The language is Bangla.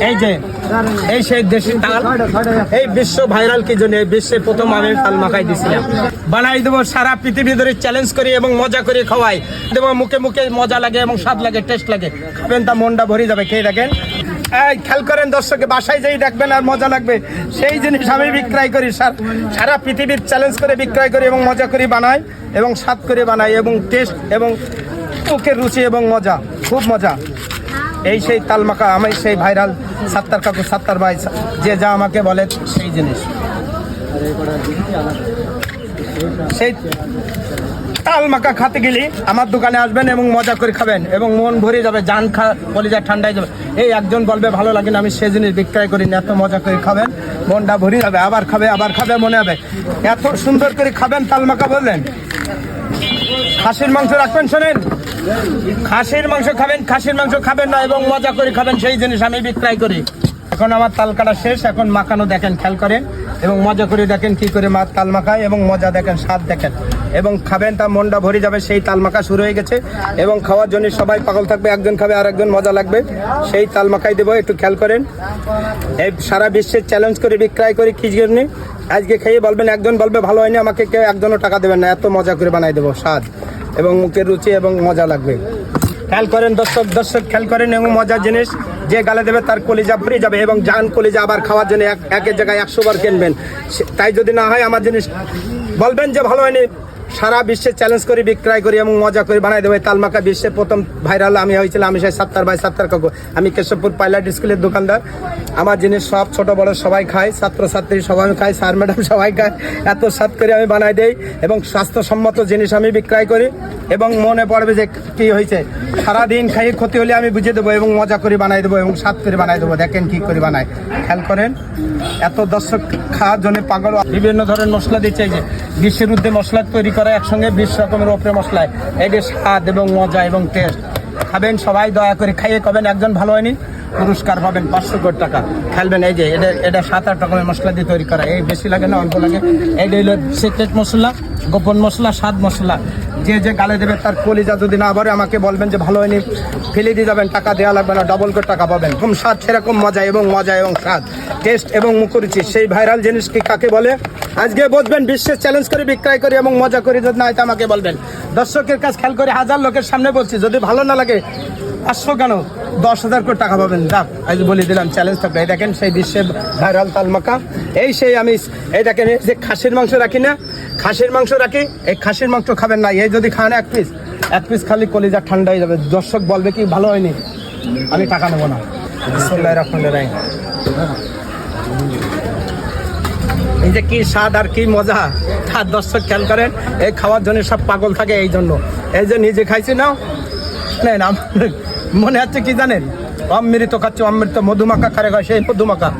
এই যে, এই সেই দেশি তাল, এই বিশ্ব ভাইরাল কি জন্য? এই বিশ্বে প্রথম আমি তাল মাখাই দিছিলাম। বানাই দেবো সারা পৃথিবী ধরে চ্যালেঞ্জ করি এবং মজা করে খাওয়াই। দেবো মুখে মুখে মজা লাগে এবং স্বাদ লাগে টেস্ট লাগে। খাবেন তা মনটা ভরে যাবে, খেয়ে দেখেন। এই, খেয়াল করেন দর্শকে বাসায় যেই দেখবেন আর মজা লাগবে, সেই জিনিস আমি বিক্রয় করি, সার- সারা পৃথিবীর চ্যালেঞ্জ করে বিক্রয় করি এবং মজা করে বানাই এবং স্বাদ করে বানাই এবং টেস্ট এবং মুখের রুচি এবং মজা, খুব মজা। এই সেই তালমাকা, আমি সেই ভাইরাল সাত্তার কাকু, সাত্তার ভাই, যে যা আমাকে বলে সেই জিনিস। সেই তালমাকা খাতে গেলে, আমার দোকানে আসবেন এবং মজা করে খাবেন এবং মন ভরে যাবে, জান খা, কলিজা ঠান্ডায় যাবে। এই একজন বলবে, ভালো লাগে না, আমি সে জিনিস বিক্রয় করি না এত মজা করে খাবেন, মনটা ভরে যাবে, আবার খাবে আবার খাবে, মনে হবে। এত সুন্দর করে খাবেন তালমাকা বললেন। খাসির মাংস রাখবেন, শোনেন। খাসির মাংস খাবেন, খাসির মাংস খাবেন না এবং মজা করে খাবেন, সেই জিনিস আমি বিক্রয় করি। এখন আমার তাল কাটা শেষ, এখন মাখানো দেখেন, খেয়াল করেন, এবং মজা করে দেখেন কি করে মা তাল মাখায় এবং মজা দেখেন, স্বাদ দেখেন। এবং খাবেন, তার মনটা ভরে যাবে, সেই তাল মাখা শুরু হয়ে গেছে, এবং খাওয়ার জন্য সবাই পাগল থাকবে, একজন খাবে আর একজন মজা লাগবে। সেই তাল মাখাই দেবো, একটু খেয়াল করেন। এই সারা বিশ্বের চ্যালেঞ্জ করে, বিক্রয় করে, কি জন্য? আজকে খেয়ে বলবেন, একজন বলবে, ভালো হয়নি, আমাকে কেউ একজনও টাকা দেবেন না, এত মজা করে বানাই দেবো, স্বাদ। এবং মুখের রুচি এবং মজা লাগবে। খেয়াল করেন দর্শক দর্শক খেয়াল করেন এবং মজার জিনিস, যে গালে দেবে তার কলিজা ভরে যাবে এবং জান কলিজা আবার খাওয়ার জন্য এক এক জায়গায় একশো বার কিনবেন। তাই যদি না হয় আমার জিনিস বলবেন যে ভালো হয়নি সারা বিশ্বে চ্যালেঞ্জ করে, বিক্রয় করি এবং মজা করে, বানাই দেবো। তালমাকা বিশ্বে প্রথম ভাইরাল আমি হয়েছিলাম, আমি সেই সাত্তার ভাই, সাত্তার কাকু। আমি কেশবপুর পাইলট স্কুলের দোকানদার। আমার জিনিস সব ছোট, বড় সবাই খায়, ছাত্রছাত্রী সবাই খায় স্যার, ম্যাডাম সবাই খায়। এত স্বাদ করে আমি বানাই দেই এবং স্বাস্থ্যসম্মত জিনিস আমি বিক্রয় করি এবং মনে পড়বে যে কী হয়েছে। সারাদিন খাই, ক্ষতি হলে আমি বুঝে দেবো এবং মজা করে বানাই দেবো এবং স্বাদ করে বানাই দেবো। দেখেন কী করে বানায়। খেয়াল করেন, এত দর্শক খাওয়ার জন্য পাগল। বিভিন্ন ধরনের মশলা দিচ্ছে যে। বিশ্বের মধ্যে মশলা তৈরি করা একসঙ্গে বিশ রকমের ওপরে মশলায়। এটি স্বাদ এবং মজা এবং টেস্ট খাবেন সবাই, দয়া করে খাইয়ে কবেন, একজন ভালো হয়নি। পুরস্কার পাবেন পাঁচশো কোটি টাকা। খেলবেন এই যে, এটা এটা সাত আট রকমের মশলা দিয়ে তৈরি করা। এই বেশি লাগে না, অল্প লাগে। এইটা হলো সিক্রেট মশলা, গোপন মশলা, স্বাদ মশলা। যে যে গালে দেবে তার কলিজা যদি না ভরে, আমাকে বলবেন যে ভালো হয়নি, ফেলে দিয়ে যাবেন, টাকা দেওয়া লাগবে না ডবল করে টাকা পাবেন। এরকম স্বাদ, সেরকম মজা এবং মজা এবং স্বাদ টেস্ট এবং মুখরুচি। সেই ভাইরাল জিনিস কি কাকে বলে? আজকে বুঝবেন বিশ্বের চ্যালেঞ্জ করে, বিক্রয় করি এবং মজা করি, যদি না হয় আমাকে বলবেন। দর্শকের কাছে খেয়াল করে হাজার লোকের সামনে বলছি, যদি ভালো না লাগে পাঁচশো কেন? দশ হাজার করে টাকা পাবেন। যাক আজ বলে দিলাম চ্যালেঞ্জ থাকবে এই দেখেন, সেই বিশ্বে ভাইরাল তালমাকা এই সেই আমি, এই দেখেন, এই যে খাসির মাংস রাখি না? খাসির মাংস রাখি, এই খাসির মাংস খাবেন না। এই যদি খান এক পিস এক পিস খালি কলিজা ঠান্ডা হয়ে যাবে। দর্শক বলবে কি ভালো হয়নি? আমি টাকা নেব না। বিসমুল্লাহ এই যে কি স্বাদ আর কি মজা। তার দর্শক খেয়াল করেন, এই খাওয়ার জন্য সব পাগল থাকে এই জন্য। এই যে নিজে খাইছি নেন আমার মনে হচ্ছে কি জানেন? অমৃত খাচ্ছে অমৃত মধুমাখা খারে খায় সেই মধুমাখা।